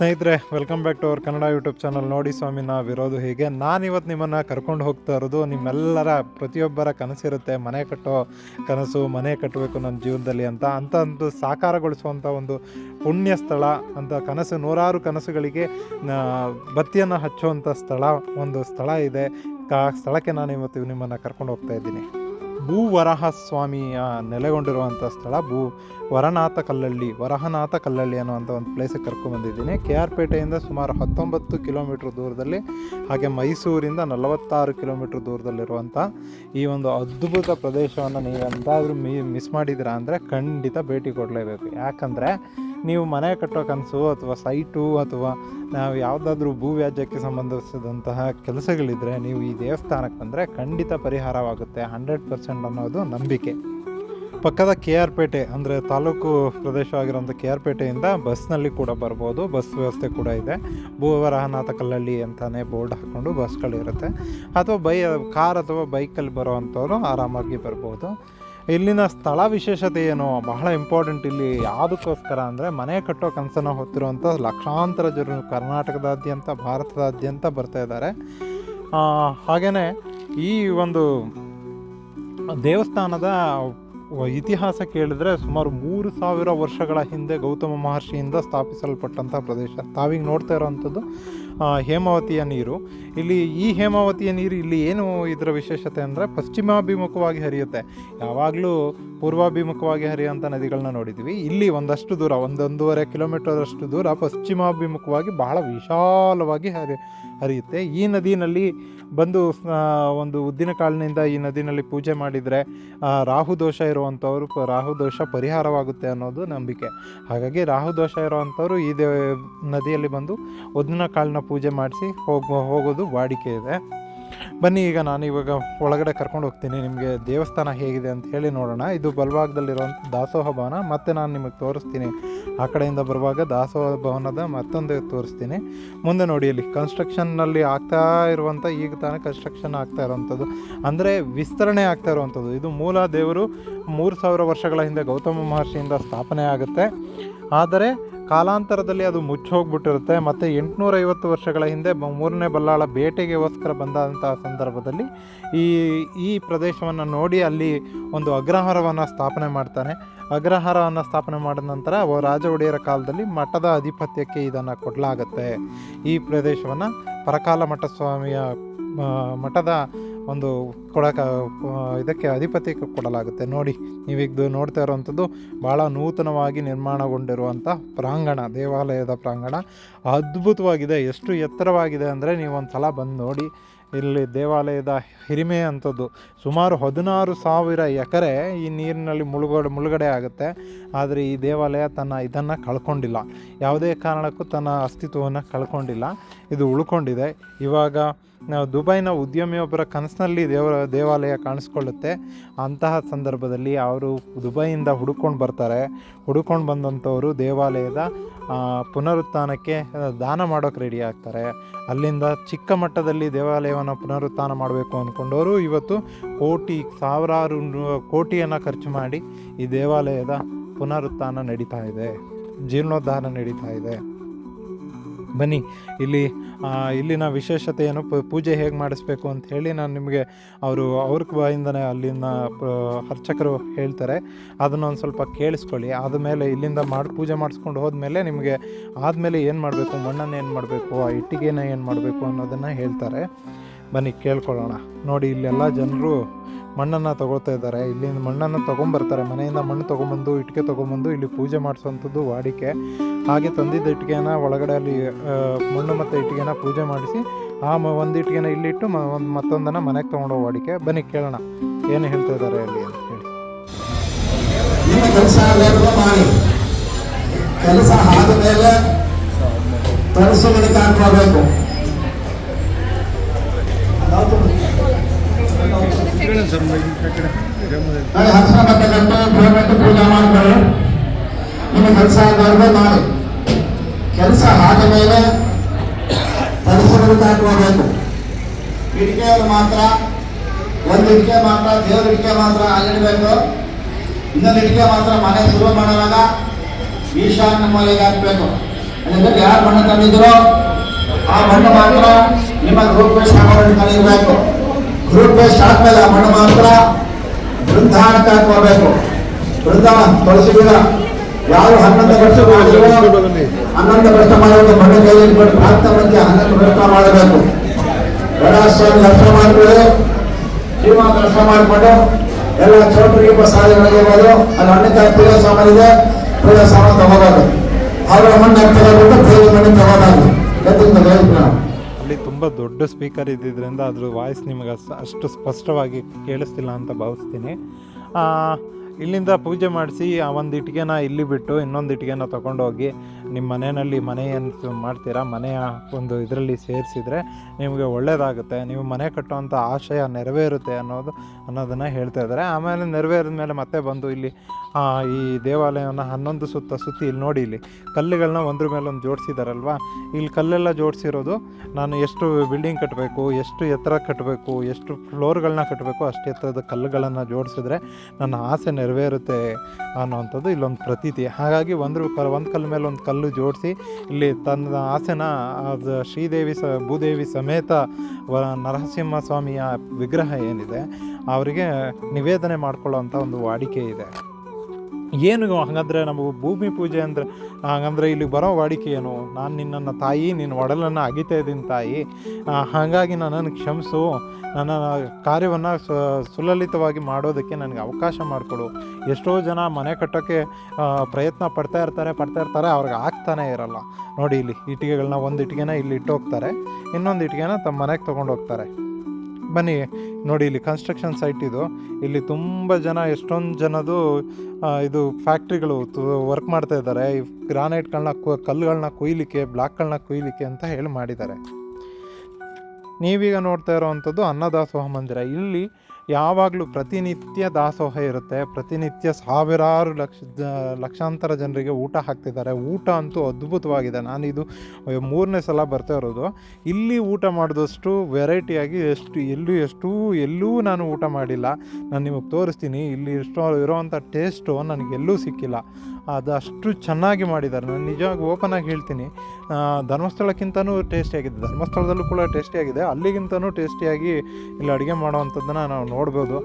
ಸ್ನೇಹಿತರೆ welcome back to our Kannada YouTube channel ನೋಡಿ ಸ್ವಾಮಿ ನಾವಿರೋದು ಹೀಗೆ. ನಾನಿವತ್ತು ನಿಮ್ಮನ್ನು ಕರ್ಕೊಂಡು ಹೋಗ್ತಾ ಇರೋದು. ನಿಮ್ಮೆಲ್ಲರ ಪ್ರತಿಯೊಬ್ಬರ ಕನಸಿರುತ್ತೆ ಮನೆ ಕಟ್ಟೋ ಕನಸು, ಮನೆ ಕಟ್ಟಬೇಕು ನನ್ನ ಜೀವನದಲ್ಲಿ ಅಂತ. ಅಂತ ಒಂದು ಸಾಕಾರಗೊಳಿಸುವಂಥ ಒಂದು ಪುಣ್ಯ ಸ್ಥಳ, ಅಂತ ಕನಸು, ನೂರಾರು ಕನಸುಗಳಿಗೆ ಬತ್ತಿಯನ್ನು ಹಚ್ಚುವಂಥ ಸ್ಥಳ, ಒಂದು ಸ್ಥಳ ಇದೆ. ಆ ಸ್ಥಳಕ್ಕೆ ನಾನು ಇವತ್ತು ನಿಮ್ಮನ್ನು ಕರ್ಕೊಂಡು ಹೋಗ್ತಾ ಇದ್ದೀನಿ. ಭೂವರಹ ಸ್ವಾಮಿಯ ನೆಲೆಗೊಂಡಿರುವಂಥ ಸ್ಥಳ ಭೂ ವರನಾಥ ಕಲ್ಲಳ್ಳಿ ವರಹನಾಥ ಕಲ್ಲಳ್ಳಿ ಅನ್ನುವಂಥ ಒಂದು ಪ್ಲೇಸಿಗೆ ಕರ್ಕೊಂಡ್ಬಂದಿದ್ದೀನಿ ಕೆ ಆರ್ ಪೇಟೆಯಿಂದ ಸುಮಾರು ಹತ್ತೊಂಬತ್ತು ಕಿಲೋಮೀಟ್ರ್ ದೂರದಲ್ಲಿ, ಹಾಗೆ ಮೈಸೂರಿಂದ ನಲವತ್ತಾರು ಕಿಲೋಮೀಟ್ರ್ ದೂರದಲ್ಲಿರುವಂಥ ಈ ಒಂದು ಅದ್ಭುತ ಪ್ರದೇಶವನ್ನು ನೀವು ಎಂದಾದರೂ ಮಿಸ್ ಮಾಡಿದಿರ ಅಂದರೆ ಖಂಡಿತ ಭೇಟಿ ಕೊಡಲೇಬೇಕು. ಯಾಕಂದರೆ ನೀವು ಮನೆ ಕಟ್ಟೋ ಕನಸು ಅಥವಾ ಸೈಟು ಅಥವಾ ನಾವು ಯಾವುದಾದ್ರೂ ಭೂ ವ್ಯಾಜ್ಯಕ್ಕೆ ಸಂಬಂಧಿಸಿದಂತಹ ಕೆಲಸಗಳಿದ್ದರೆ ನೀವು ಈ ದೇವಸ್ಥಾನಕ್ಕೆ ಬಂದರೆ ಖಂಡಿತ ಪರಿಹಾರವಾಗುತ್ತೆ, ಹಂಡ್ರೆಡ್ ಪರ್ಸೆಂಟ್ ಅನ್ನೋದು ನಂಬಿಕೆ. ಪಕ್ಕದ ಕೆ ಆರ್ ಪೇಟೆ ಅಂದರೆ ತಾಲೂಕು ಪ್ರದೇಶವಾಗಿರುವಂಥ ಕೆ ಆರ್ ಪೇಟೆಯಿಂದ ಬಸ್ನಲ್ಲಿ ಕೂಡ ಬರ್ಬೋದು, ಬಸ್ ವ್ಯವಸ್ಥೆ ಕೂಡ ಇದೆ. ಭೂವರಹನಾಥ ಕಲ್ಲಳ್ಳಿ ಅಂತಲೇ ಬೋರ್ಡ್ ಹಾಕ್ಕೊಂಡು ಬಸ್ಗಳಿರುತ್ತೆ. ಅಥವಾ ಬೈ, ಕಾರ್ ಅಥವಾ ಬೈಕಲ್ಲಿ ಬರೋವಂಥವ್ರು ಆರಾಮಾಗಿ ಬರ್ಬೋದು. ಇಲ್ಲಿನ ಸ್ಥಳ ವಿಶೇಷತೆ ಏನು? ಬಹಳ ಇಂಪಾರ್ಟೆಂಟ್ ಇಲ್ಲಿ ಯಾವುದಕ್ಕೋಸ್ಕರ ಅಂದರೆ ಮನೆ ಕಟ್ಟೋ ಕನಸನ್ನು ಹೊತ್ತಿರುವಂಥ ಲಕ್ಷಾಂತರ ಜನರು ಕರ್ನಾಟಕದಾದ್ಯಂತ, ಭಾರತದಾದ್ಯಂತ ಬರ್ತಾ ಇದ್ದಾರೆ. ಹಾಗೆಯೇ ಈ ಒಂದು ದೇವಸ್ಥಾನದ ಇತಿಹಾಸ ಕೇಳಿದ್ರೆ ಸುಮಾರು ಮೂರು ಸಾವಿರ ವರ್ಷಗಳ ಹಿಂದೆ ಗೌತಮ ಮಹರ್ಷಿಯಿಂದ ಸ್ಥಾಪಿಸಲ್ಪಟ್ಟಂಥ ಪ್ರದೇಶ. ತಾವೀಗ ನೋಡ್ತಾ ಇರೋವಂಥದ್ದು ಹೇಮಾವತಿಯ ನೀರು. ಇಲ್ಲಿ ಈ ಹೇಮಾವತಿಯ ನೀರು ಇಲ್ಲಿ ಏನು ಇದರ ವಿಶೇಷತೆ ಅಂದರೆ ಪಶ್ಚಿಮಾಭಿಮುಖವಾಗಿ ಹರಿಯುತ್ತೆ. ಯಾವಾಗಲೂ ಪೂರ್ವಾಭಿಮುಖವಾಗಿ ಹರಿಯುವಂಥ ನದಿಗಳನ್ನ ನೋಡಿದ್ವಿ. ಇಲ್ಲಿ ಒಂದಷ್ಟು ದೂರ, ಒಂದೊಂದೂವರೆ ಕಿಲೋಮೀಟರಷ್ಟು ದೂರ ಪಶ್ಚಿಮಾಭಿಮುಖವಾಗಿ ಬಹಳ ವಿಶಾಲವಾಗಿ ಹರಿ ಹರಿಯುತ್ತೆ. ಈ ನದಿನಲ್ಲಿ ಬಂದು ಒಂದು ಉದ್ದಿನ ಕಾಳಿನಿಂದ ಈ ನದಿನಲ್ಲಿ ಪೂಜೆ ಮಾಡಿದರೆ ರಾಹು ದೋಷ ಇರುವಂಥವ್ರು ರಾಹು ದೋಷ ಪರಿಹಾರವಾಗುತ್ತೆ ಅನ್ನೋದು ನಂಬಿಕೆ. ಹಾಗಾಗಿ ರಾಹು ದೋಷ ಇರುವಂಥವ್ರು ಈ ನದಿಯಲ್ಲಿ ಬಂದು ಉದ್ದಿನ ಕಾಳಿನ ಪೂಜೆ ಮಾಡಿಸಿ ಹೋಗೋ, ಹೋಗೋದು ವಾಡಿಕೆ ಇದೆ. ಬನ್ನಿ, ಈಗ ನಾನು ಇವಾಗ ಒಳಗಡೆ ಕರ್ಕೊಂಡು ಹೋಗ್ತೀನಿ. ನಿಮಗೆ ದೇವಸ್ಥಾನ ಹೇಗಿದೆ ಅಂತ ಹೇಳಿ ನೋಡೋಣ. ಇದು ಬಲಭಾಗದಲ್ಲಿರುವಂಥ ದಾಸೋಹ ಭವನ. ಮತ್ತು ನಾನು ನಿಮಗೆ ತೋರಿಸ್ತೀನಿ. ಆ ಕಡೆಯಿಂದ ಬರುವಾಗ ದಾಸೋಹ ಭವನದ ಮತ್ತೊಂದು ತೋರಿಸ್ತೀನಿ. ಮುಂದೆ ನೋಡಿ, ಇಲ್ಲಿ ಕನ್ಸ್ಟ್ರಕ್ಷನ್ನಲ್ಲಿ ಆಗ್ತಾ ಇರುವಂಥ ಈಗ ತಾನೇ ಕನ್ಸ್ಟ್ರಕ್ಷನ್ ಆಗ್ತಾ ಇರುವಂಥದ್ದು ಅಂದರೆ ವಿಸ್ತರಣೆ ಆಗ್ತಾ ಇರುವಂಥದ್ದು ಇದು ಮೂಲ ದೇವರು ಮೂರು ಸಾವಿರ ವರ್ಷಗಳ ಹಿಂದೆ ಗೌತಮ ಮಹರ್ಷಿಯಿಂದ ಸ್ಥಾಪನೆ ಆಗುತ್ತೆ ಆದರೆ ಕಾಲಾಂತರದಲ್ಲಿ ಅದು ಮುಚ್ಚೋಗ್ಬಿಟ್ಟಿರುತ್ತೆ. ಮತ್ತು ಎಂಟುನೂರೈವತ್ತು ವರ್ಷಗಳ ಹಿಂದೆ ಮೂರನೇ ಬಲ್ಲಾಳ ಬೇಟೆಗೋಸ್ಕರ ಬಂದಂತಹ ಸಂದರ್ಭದಲ್ಲಿ ಈ ಈ ಪ್ರದೇಶವನ್ನು ನೋಡಿ ಅಲ್ಲಿ ಒಂದು ಅಗ್ರಹಾರವನ್ನು ಸ್ಥಾಪನೆ ಮಾಡ್ತಾನೆ. ಅಗ್ರಹಾರವನ್ನು ಸ್ಥಾಪನೆ ಮಾಡಿದ ನಂತರ ರಾಜ ಒಡೆಯರ ಕಾಲದಲ್ಲಿ ಮಠದ ಅಧಿಪತ್ಯಕ್ಕೆ ಇದನ್ನು ಕೊಡಲಾಗತ್ತೆ. ಈ ಪ್ರದೇಶವನ್ನು ಪರಕಾಲ ಮಠ ಸ್ವಾಮಿಯ ಮಠದ ಒಂದು ಕೊಡಕ ಇದಕ್ಕೆ ಅಧಿಪತಿ ಕೊಡಲಾಗುತ್ತೆ. ನೋಡಿ ನೀವೀಗ ನೋಡ್ತಾ ಇರೋವಂಥದ್ದು ಭಾಳ ನೂತನವಾಗಿ ನಿರ್ಮಾಣಗೊಂಡಿರುವಂಥ ಪ್ರಾಂಗಣ, ದೇವಾಲಯದ ಪ್ರಾಂಗಣ. ಅದ್ಭುತವಾಗಿದೆ, ಎಷ್ಟು ಎತ್ತರವಾಗಿದೆ ಅಂದರೆ ನೀವು ಒಂದು ಸಲ ಬಂದು ನೋಡಿ. ಇಲ್ಲಿ ದೇವಾಲಯದ ಹಿರಿಮೆ ಅಂಥದ್ದು, ಸುಮಾರು ಹದಿನಾರು ಸಾವಿರ ಎಕರೆ ಈ ನೀರಿನಲ್ಲಿ ಮುಳುಗಡೆ ಮುಳುಗಡೆ ಆಗುತ್ತೆ. ಆದರೆ ಈ ದೇವಾಲಯ ತನ್ನ ಇದನ್ನು ಕಳ್ಕೊಂಡಿಲ್ಲ. ಯಾವುದೇ ಕಾರಣಕ್ಕೂ ತನ್ನ ಅಸ್ತಿತ್ವವನ್ನು ಕಳ್ಕೊಂಡಿಲ್ಲ. ಇದು ಉಳ್ಕೊಂಡಿದೆ. ಇವಾಗ, ನಾವು ದುಬೈನ ಉದ್ಯಮಿಯೊಬ್ಬರ ಕನಸಿನಲ್ಲಿ ದೇವ ದೇವಾಲಯ ಕಾಣಿಸ್ಕೊಳ್ಳುತ್ತೆ. ಅಂತಹ ಸಂದರ್ಭದಲ್ಲಿ ಅವರು ದುಬೈಯಿಂದ ಹುಡುಕೊಂಡು ಬರ್ತಾರೆ. ಹುಡುಕೊಂಡು ಬಂದಂಥವರು ದೇವಾಲಯದ ಪುನರುತ್ಥಾನಕ್ಕೆ ದಾನ ಮಾಡೋಕ್ಕೆ ರೆಡಿ ಆಗ್ತಾರೆ. ಅಲ್ಲಿಂದ ಚಿಕ್ಕ ಮಟ್ಟದಲ್ಲಿ ದೇವಾಲಯವನ್ನು ಪುನರುತ್ಥಾನ ಮಾಡಬೇಕು ಅಂದ್ಕೊಂಡವರು ಇವತ್ತು ಕೋಟಿ, ಸಾವಿರಾರು ಕೋಟಿಯನ್ನು ಖರ್ಚು ಮಾಡಿ ಈ ದೇವಾಲಯದ ಪುನರುತ್ಥಾನ ನಡೀತಾ ಇದೆ. ಜೀರ್ಣೋದ್ಧಾರ ನಡೀತಾ ಇದೆ. ಬನ್ನಿ, ಇಲ್ಲಿ ಇಲ್ಲಿನ ವಿಶೇಷತೆ ಏನು ಪೂಜೆ ಹೇಗೆ ಮಾಡಿಸ್ಬೇಕು ಅಂತ ಹೇಳಿ ನಾನು ನಿಮಗೆ ಅವರು, ಅವ್ರ ಬಾಯಿಂದನೇ ಅಲ್ಲಿನ ಅರ್ಚಕರು ಹೇಳ್ತಾರೆ. ಅದನ್ನು ಒಂದು ಸ್ವಲ್ಪ ಕೇಳಿಸ್ಕೊಳ್ಳಿ. ಆದಮೇಲೆ ಇಲ್ಲಿಂದ ಮಾಡಿ, ಪೂಜೆ ಮಾಡಿಸ್ಕೊಂಡು ಹೋದ್ಮೇಲೆ ನಿಮಗೆ ಆದಮೇಲೆ ಏನು ಮಾಡಬೇಕು, ಮಣ್ಣನ್ನು ಏನು ಮಾಡಬೇಕು, ಆ ಇಟ್ಟಿಗೆನ ಏನು ಮಾಡಬೇಕು ಅನ್ನೋದನ್ನು ಹೇಳ್ತಾರೆ. ಬನ್ನಿ, ಕೇಳ್ಕೊಳ್ಳೋಣ. ನೋಡಿ, ಇಲ್ಲೆಲ್ಲ ಜನರು ಮಣ್ಣನ್ನು ತಗೊಳ್ತಾ ಇದ್ದಾರೆ. ಇಲ್ಲಿಂದ ಮಣ್ಣನ್ನು ತೊಗೊಂಬರ್ತಾರೆ ಮನೆಯಿಂದ ಮಣ್ಣು ತೊಗೊಂಬಂದು ಇಟ್ಟಿಗೆ ತೊಗೊಂಬಂದು ಇಲ್ಲಿ ಪೂಜೆ ಮಾಡಿಸುವಂಥದ್ದು ವಾಡಿಕೆ. ಹಾಗೆ ತಂದಿದ್ದ ಇಟ್ಟಿಗೆನ ಒಳಗಡೆ ಅಲ್ಲಿ ಮಣ್ಣು ಮತ್ತು ಇಟ್ಟಿಗೆನ ಪೂಜೆ ಮಾಡಿಸಿ, ಆ ಒಂದು ಇಟ್ಟಿಗೆನ ಇಲ್ಲಿಟ್ಟು ಒಂದು ಮತ್ತೊಂದನ್ನು ಮನೆಗೆ ತೊಗೊಂಡೋಗಿ ವಾಡಿಕೆ. ಬನ್ನಿ ಕೇಳೋಣ. ಏನು ಹೇಳ್ತಾ ಇದ್ದಾರೆ ಅಲ್ಲಿ ಅಂತ ಹೇಳಿ. ಕೆಲಸ ಆದ ಮೇಲೆ ತರಿಸಿ ಮನೆಗೆ ಹಾಕೋಬೇಕು ನಾಳೆ ಹರ್ಷ ಗಂಟೆ ಪೇಮೆಂಟ್ ಪೂಜೆ ಮಾಡ್ಕೊಳ್ಳಿ ನಿಮ್ಮ ಕೆಲಸ ಮಾಡಿ ಕೆಲಸ ಆದ ಮೇಲೆ ಪರಿಸರದಿಂದ ಹಾಕೋಬೇಕು ಇಟ್ಕೆಯವರು ಮಾತ್ರ, ಒಂದು ಇಟ್ಕೆ ಮಾತ್ರ, ದೇವ್ರ ಇಟ್ಕೆ ಮಾತ್ರ ಅಲ್ಲಿಡಬೇಕು. ಇನ್ನೊಂದು ಇಟ್ಕೆ ಮಾತ್ರ ಮನೆ ಶುರು ಮಾಡುವಾಗ ಈಶಾನ್ಯ ಮೂಲೆಗೆ ಹಾಕಬೇಕು. ಅದಕ್ಕೆ ಯಾರು ಬಣ್ಣ ತಂದಿದ್ರು ಆ ಬಣ್ಣ ಮಾತ್ರ ನಿಮ್ಮ ಗ್ರೂಪ್ ವೇಸ್ಟ್ ಕಲಿಯಬೇಕು ಗ್ರೂಪ್ ವೇಸ್ಟ್ ಆದ್ಮೇಲೆ ಮಣ್ಣು ಮಾತ್ರ ಬೃಂದಾವನಕ್ಕೆ ಹಾಕೋಬೇಕು ಬೃಂದಾವನ ತುಳಸಿ ಗಿಡ ಯಾರು ಹನ್ನೊಂದು ವರ್ಷ ಮಾಡಿದ್ರು? ಹನ್ನೊಂದು ವರ್ಷ ಮಾಡುವಾಗ ಮಣ್ಣು ಕೈಯಲ್ಲಿ ಭಾರತ ಮಧ್ಯೆ ಹನ್ನೊಂದು ವರ್ಷ ಮಾಡಬೇಕು. ಗಣೇಶಸ್ವಾಮಿ ದರ್ಶನ ಮಾಡಿಕೊಳ್ಳಿ. ಜೀವ ದರ್ಶನ ಮಾಡಿಕೊಂಡು ಎಲ್ಲ ಚೌಟ್ರಿಗೆ ಸಾಧನೆಗಳಿರ್ಬೋದು ಅಲ್ಲಿ ಹಣ್ಣುಕಾಯಿ ಪೂಜಾ ಸಾಮಾನು ಇದೆ ಪೂಜಾ ಸಾಮಾನು ತಗೋಬೋದು ಅವರ ಮಣ್ಣು ತಗೋಬೇಕು ಬೇರೆ ಮಣ್ಣು ತುಂಬ ದೊಡ್ಡ ಸ್ಪೀಕರ್ ಇದ್ದಿದ್ದರಿಂದ ಅದ್ರ ವಾಯ್ಸ್ ನಿಮಗೆ ಅಷ್ಟು ಸ್ಪಷ್ಟವಾಗಿ ಕೇಳಿಸ್ತಿಲ್ಲ ಅಂತ ಭಾವಿಸ್ತೀನಿ. ಇಲ್ಲಿಂದ ಪೂಜೆ ಮಾಡಿಸಿ, ಆ ಒಂದು ಇಟ್ಟಿಗೆನ ಇಲ್ಲಿ ಬಿಟ್ಟು ಇನ್ನೊಂದು ಇಟ್ಟಿಗೆನ ತೊಗೊಂಡೋಗಿ ನಿಮ್ಮ ಮನೆಯಲ್ಲಿ ಮನೆಯನ್ನು ಮಾಡ್ತೀರಾ, ಮನೆಯ ಒಂದು ಇದರಲ್ಲಿ ಸೇರಿಸಿದ್ರೆ ನಿಮಗೆ ಒಳ್ಳೆಯದಾಗುತ್ತೆ ನೀವು ಮನೆ ಕಟ್ಟುವಂಥ ಆಶಯ ನೆರವೇರುತ್ತೆ ಅನ್ನೋದು, ಅನ್ನೋದನ್ನು ಹೇಳ್ತಾ ಇದ್ದಾರೆ. ಆಮೇಲೆ ನೆರವೇರಿದ ಮೇಲೆ ಮತ್ತೆ ಬಂದು ಇಲ್ಲಿ ಈ ದೇವಾಲಯವನ್ನು ಹನ್ನೊಂದು ಸುತ್ತ ಸುತ್ತಿ ಇಲ್ಲಿ ನೋಡಿ ಇಲ್ಲಿ ಕಲ್ಲುಗಳನ್ನ ಒಂದ್ರ ಮೇಲೆ ಒಂದು ಜೋಡಿಸಿದಾರಲ್ವಾ? ಇಲ್ಲಿ ಕಲ್ಲೆಲ್ಲ ಜೋಡಿಸಿರೋದು ನಾನು ಎಷ್ಟು ಬಿಲ್ಡಿಂಗ್ ಕಟ್ಟಬೇಕು ಎಷ್ಟು ಎತ್ತರ ಕಟ್ಟಬೇಕು ಎಷ್ಟು ಫ್ಲೋರ್ಗಳನ್ನ ಕಟ್ಟಬೇಕು ಅಷ್ಟು ಎತ್ತರದ ಕಲ್ಲುಗಳನ್ನು ಜೋಡಿಸಿದ್ರೆ ನನ್ನ ಆಸೆ ನೆರವೇರುತ್ತೆ. ಅನ್ನೋವಂಥದ್ದು ಇಲ್ಲೊಂದು ಪ್ರತೀತಿ. ಹಾಗಾಗಿ ಒಂದು ಕಲ್ ಒಂದು ಕಲ್ಲು ಮೇಲೆ ಒಂದು ಕಲ್ಲು ಜೋಡಿಸಿ, ಇಲ್ಲಿ ತನ್ನ ಆಸೆನ ಅದು ಶ್ರೀದೇವಿ ಸ, ಭೂದೇವಿ ಸಮೇತ ವ ನರಸಿಂಹ ಸ್ವಾಮಿಯ ವಿಗ್ರಹ ಏನಿದೆ, ಅವರಿಗೆ ನಿವೇದನೆ ಮಾಡ್ಕೊಳ್ಳೋವಂಥ ಒಂದು ವಾಡಿಕೆ ಇದೆ. ಏನು ಹಾಗಂದ್ರೆ ನಮಗೆ ಭೂಮಿ ಪೂಜೆ ಅಂದರೆ, ಹಾಗಂದ್ರೆ ಇಲ್ಲಿ ಬರೋ ವಾಡಿಕೆ ಏನು? ನಾನು ನಿನ್ನನ್ನು ತಾಯಿ, ನಿನ್ನ ಒಡಲನ್ನು ಅಗಿತಾ ಇದ್ದೀನಿ ತಾಯಿ. ಹಾಗಾಗಿ ನನ್ನನ್ನು ಕ್ಷಮಿಸು. ನನ್ನ ಕಾರ್ಯವನ್ನು ಸುಲಲಿತವಾಗಿ ಮಾಡೋದಕ್ಕೆ ನನಗೆ ಅವಕಾಶ ಮಾಡಿಕೊಡು. ಎಷ್ಟೋ ಜನ ಮನೆ ಕಟ್ಟೋಕ್ಕೆ ಪ್ರಯತ್ನ ಪಡ್ತಾ ಇರ್ತಾರೆ ಪಡ್ತಾ ಇರ್ತಾರೆ, ಅವ್ರಿಗೆ ಆಗ್ತಾನೆ ಇರಲ್ಲ. ನೋಡಿ ಇಲ್ಲಿ ಇಟ್ಟಿಗೆಗಳನ್ನ ಒಂದು ಇಟ್ಟಿಗೆನ ಇಲ್ಲಿ ಇಟ್ಟು ಹೋಗ್ತಾರೆ. ಇನ್ನೊಂದು ಇಟ್ಟಿಗೆನ ತಮ್ಮ ಮನೆಗೆ ತೊಗೊಂಡು ಹೋಗ್ತಾರೆ. ಬನ್ನಿ ನೋಡಿ, ಇಲ್ಲಿ ಕನ್ಸ್ಟ್ರಕ್ಷನ್ ಸೈಟ್ ಇದು. ಇಲ್ಲಿ ತುಂಬ ಜನ, ಎಷ್ಟೊಂದು ಜನದು ಇದು ಫ್ಯಾಕ್ಟ್ರಿಗಳು ವರ್ಕ್ ಮಾಡ್ತಾ ಇದ್ದಾರೆ. ಈ ಗ್ರಾನೈಟ್ಗಳನ್ನ ಕಲ್ಲುಗಳನ್ನ ಕೊಯ್ಲಿಕ್ಕೆ ಬ್ಲಾಕ್ಗಳನ್ನ ಕೊಯ್ಲಿಕ್ಕೆ ಅಂತ ಹೇಳಿ ಮಾಡಿದ್ದಾರೆ. ನೀವೀಗ ನೋಡ್ತಾ ಇರೋವಂಥದ್ದು ಅನ್ನದಾಸೋಹ ಮಂದಿರ. ಇಲ್ಲಿ ಯಾವಾಗಲೂ ಪ್ರತಿನಿತ್ಯ ದಾಸೋಹ ಇರುತ್ತೆ. ಪ್ರತಿನಿತ್ಯ ಸಾವಿರಾರು ಲಕ್ಷ, ಲಕ್ಷಾಂತರ ಜನರಿಗೆ ಊಟ ಹಾಕ್ತಿದ್ದಾರೆ. ಊಟ ಅಂತೂ ಅದ್ಭುತವಾಗಿದೆ. ನಾನು ಇದು ಮೂರನೇ ಸಲ ಬರ್ತಾ ಇರೋದು. ಇಲ್ಲಿ ಊಟ ಮಾಡಿದಷ್ಟು ವೆರೈಟಿಯಾಗಿ ಎಷ್ಟು, ಎಲ್ಲೂ ಎಷ್ಟು, ಎಲ್ಲೂ ನಾನು ಊಟ ಮಾಡಿಲ್ಲ. ನಾನು ನಿಮಗೆ ತೋರಿಸ್ತೀನಿ. ಇಲ್ಲಿ ಎಷ್ಟೋ ಇರೋವಂಥ ಟೇಸ್ಟು ನನಗೆ ಎಲ್ಲೂ ಸಿಕ್ಕಿಲ್ಲ. ಅದು ಅಷ್ಟು ಚೆನ್ನಾಗಿ ಮಾಡಿದ್ದಾರೆ. ನಾನು ನಿಜವಾಗಿ ಓಪನ್ ಆಗಿ ಹೇಳ್ತೀನಿ. ಧರ್ಮಸ್ಥಳಕ್ಕಿಂತನೂ ಟೇಸ್ಟಿಯಾಗಿದೆ ಧರ್ಮಸ್ಥಳದಲ್ಲೂ ಕೂಡ ಟೇಸ್ಟಿಯಾಗಿದೆ ಅಲ್ಲಿಗಿಂತನೂ ಟೇಸ್ಟಿಯಾಗಿ ಇಲ್ಲಿ, ಅಡುಗೆ ಮಾಡೋವಂಥದ್ದನ್ನು ನಾವು ನೋಡ್ಬೋದು.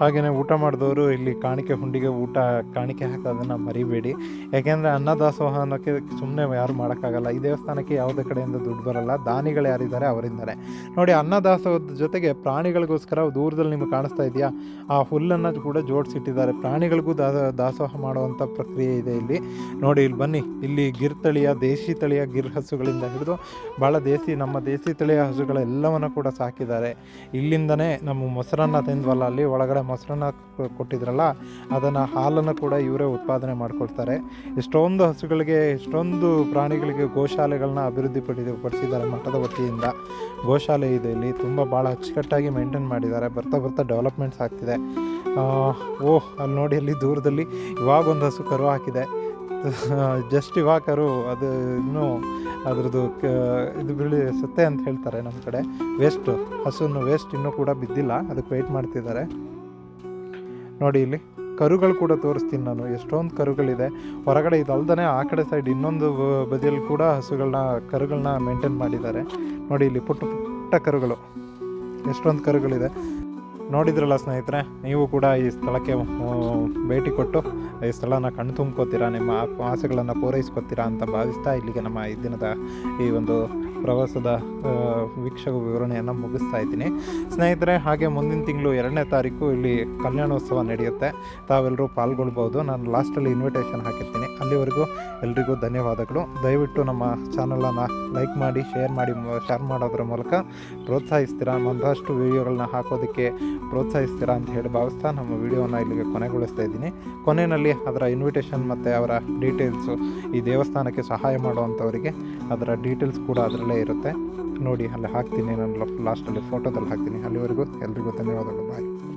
ಹಾಗೆಯೇ ಊಟ ಮಾಡಿದವರು ಇಲ್ಲಿ ಕಾಣಿಕೆ ಹುಂಡಿಗೆ ಊಟ, ಕಾಣಿಕೆ ಹಾಕೋದನ್ನು ಮರಿಬೇಡಿ. ಯಾಕೆಂದರೆ ಅನ್ನದಾಸೋಹ ಅನ್ನೋಕ್ಕೆ ಸುಮ್ಮನೆ ಯಾರು ಮಾಡೋಕ್ಕಾಗಲ್ಲ. ಈ ದೇವಸ್ಥಾನಕ್ಕೆ ಯಾವುದೇ ಕಡೆಯಿಂದ ದುಡ್ಡು ಬರಲ್ಲ. ದಾನಿಗಳು ಯಾರಿದ್ದಾರೆ ಅವರಿಂದಾರೆ ನೋಡಿ, ಅನ್ನದಾಸೋಹದ ಜೊತೆಗೆ ಪ್ರಾಣಿಗಳಿಗೋಸ್ಕರ ದೂರದಲ್ಲಿ ನಿಮಗೆ ಕಾಣಿಸ್ತಾ ಇದೆಯಾ? ಆ ಹುಲ್ಲನ್ನು ಕೂಡ ಜೋಡಿಸಿಟ್ಟಿದ್ದಾರೆ. ಪ್ರಾಣಿಗಳಿಗೂ ದಾ ದಾಸೋಹ ಮಾಡುವಂಥ ಪ್ರಕ್ರಿಯೆ ಇದೆ ಇಲ್ಲಿ. ನೋಡಿ, ಇಲ್ಲಿ ಬನ್ನಿ. ಇಲ್ಲಿ ಗಿರ್ ತಳಿಯ ದೇಶಿ ತಳಿಯ ಗಿರ್ ಹಸುಗಳಿಂದ ಹಿಡಿದು ಭಾಳ ದೇಸಿ, ನಮ್ಮ ದೇಸಿ ತಳಿಯ ಹಸುಗಳೆಲ್ಲವನ್ನು ಕೂಡ ಸಾಕಿದ್ದಾರೆ. ಇಲ್ಲಿಂದನೇ ನಮ್ಮ ಮೊಸರನ್ನ ತಿಂದ್ವಲ್ಲ, ಅಲ್ಲಿ ಒಳಗಡೆ ಮೊಸರನ್ನ ಕೊಟ್ಟಿದ್ರಲ್ಲ, ಅದನ್ನು ಹಾಲನ್ನು ಕೂಡ ಇವರೇ ಉತ್ಪಾದನೆ ಮಾಡ್ಕೊಳ್ತಾರೆ. ಎಷ್ಟೊಂದು ಹಸುಗಳಿಗೆ, ಎಷ್ಟೊಂದು ಪ್ರಾಣಿಗಳಿಗೆ ಗೋಶಾಲೆಗಳನ್ನ ಅಭಿವೃದ್ಧಿ ಪಡಿದ, ಪಡಿಸಿದ್ದಾರೆ ಮಠದ ವತಿಯಿಂದ. ಗೋಶಾಲೆ ಇದೆ ಇಲ್ಲಿ, ತುಂಬ ಭಾಳ ಅಚ್ಚುಕಟ್ಟಾಗಿ ಮೇಂಟೈನ್ ಮಾಡಿದ್ದಾರೆ. ಬರ್ತಾ ಬರ್ತಾ ಡೆವಲಪ್ಮೆಂಟ್ಸ್ ಆಗ್ತಿದೆ. ಓಹ್, ಅಲ್ಲಿ ನೋಡಿ ಅಲ್ಲಿ ದೂರದಲ್ಲಿ ಇವಾಗ ಒಂದು ಹಸು ಕರು ಹಾಕಿದೆ. ಜಸ್ಟ್ ಇವಾಗ ಕರು, ಅದು ಇನ್ನೂ ಅದರದ್ದು ಇದು ಬೀಳಿ ಸತ್ತೆ ಅಂತ ಹೇಳ್ತಾರೆ ನಮ್ಮ ಕಡೆ. ವೇಸ್ಟು ಹಸುನು ವೇಸ್ಟ್ ಇನ್ನೂ ಕೂಡ ಬಿದ್ದಿಲ್ಲ. ಅದಕ್ಕೆ ವೆಯ್ಟ್ ಮಾಡ್ತಿದ್ದಾರೆ. ನೋಡಿ ಇಲ್ಲಿ, ಕರುಗಳು ಕೂಡ ತೋರಿಸ್ತೀನಿ ನಾನು. ಎಷ್ಟೊಂದು ಕರುಗಳಿದೆ. ಹೊರಗಡೆ ಇದಲ್ದೇ ಆ ಕಡೆ ಸೈಡ್ ಇನ್ನೊಂದು ಬದಿಯಲ್ಲಿ ಕೂಡ ಹಸುಗಳನ್ನ ಕರುಗಳನ್ನ ಮೇಂಟೈನ್ ಮಾಡಿದ್ದಾರೆ. ನೋಡಿ ಇಲ್ಲಿ ಪುಟ್ಟ ಪುಟ್ಟ ಕರುಗಳು. ಎಷ್ಟೊಂದು ಕರುಗಳಿದೆ. ನೋಡಿದ್ರಲ್ಲ ಸ್ನೇಹಿತರೆ, ನೀವು ಕೂಡ ಈ ಸ್ಥಳಕ್ಕೆ ಭೇಟಿ ಕೊಟ್ಟು ಈ ಸ್ಥಳನ ಕಣ್ಣು ತುಂಬ್ಕೋತೀರಾ, ನಿಮ್ಮ ಆಸೆಗಳನ್ನು ಪೂರೈಸ್ಕೊತೀರಾ ಅಂತ ಭಾವಿಸ್ತಾ ಇಲ್ಲಿಗೆ ನಮ್ಮ ಈ ದಿನದ ಈ ಒಂದು ಪ್ರವಾಸದ ವೀಕ್ಷಕ ವಿವರಣೆಯನ್ನು ಮುಗಿಸ್ತಾ ಇದ್ದೀನಿ. ಸ್ನೇಹಿತರೆ, ಹಾಗೆ ಮುಂದಿನ ತಿಂಗಳು ಎರಡನೇ ತಾರೀಕು ಇಲ್ಲಿ ಕಲ್ಯಾಣೋತ್ಸವ ನಡೆಯುತ್ತೆ. ತಾವೆಲ್ಲರೂ ಪಾಲ್ಗೊಳ್ಬೋದು. ನಾನು ಲಾಸ್ಟಲ್ಲಿ ಇನ್ವಿಟೇಷನ್ ಹಾಕಿರ್ತೀನಿ. ಅಲ್ಲಿವರೆಗೂ ಎಲ್ರಿಗೂ ಧನ್ಯವಾದಗಳು. ದಯವಿಟ್ಟು ನಮ್ಮ ಚಾನಲನ್ನು ಲೈಕ್ ಮಾಡಿ, ಶೇರ್ ಮಾಡಿ ಶೇರ್ ಮಾಡೋದ್ರ ಮೂಲಕ ಪ್ರೋತ್ಸಾಹಿಸ್ತೀರಾ? ಒಂದಷ್ಟು ವೀಡಿಯೋಗಳನ್ನ ಹಾಕೋದಕ್ಕೆ ಪ್ರೋತ್ಸಾಹಿಸ್ತೀರಾ ಅಂತ ಹೇಳಿ ಭಾವಿಸ್ತಾ ನಮ್ಮ ವಿಡಿಯೋನ ಇಲ್ಲಿಗೆ ಕೊನೆಗೊಳಿಸ್ತಾ ಇದ್ದೀನಿ. ಕೊನೆಯಲ್ಲಿ ಅದರ ಇನ್ವಿಟೇಷನ್ ಮತ್ತು ಅವರ ಡೀಟೇಲ್ಸು ಈ ದೇವಸ್ಥಾನಕ್ಕೆ ಸಹಾಯ ಮಾಡುವಂಥವರಿಗೆ ಅದರ ಡೀಟೇಲ್ಸ್ ಕೂಡ ಅದರಲ್ಲೇ ಇರುತ್ತೆ. ನೋಡಿ ಅಲ್ಲಿ ಹಾಕ್ತೀನಿ. ನಾನು ಲಾಸ್ಟಲ್ಲಿ ಫೋಟೋದಲ್ಲಿ ಹಾಕ್ತೀನಿ. ಅಲ್ಲಿವರೆಗೂ ಎಲ್ರಿಗೂ ಧನ್ಯವಾದಗಳು. ಬಾಯ್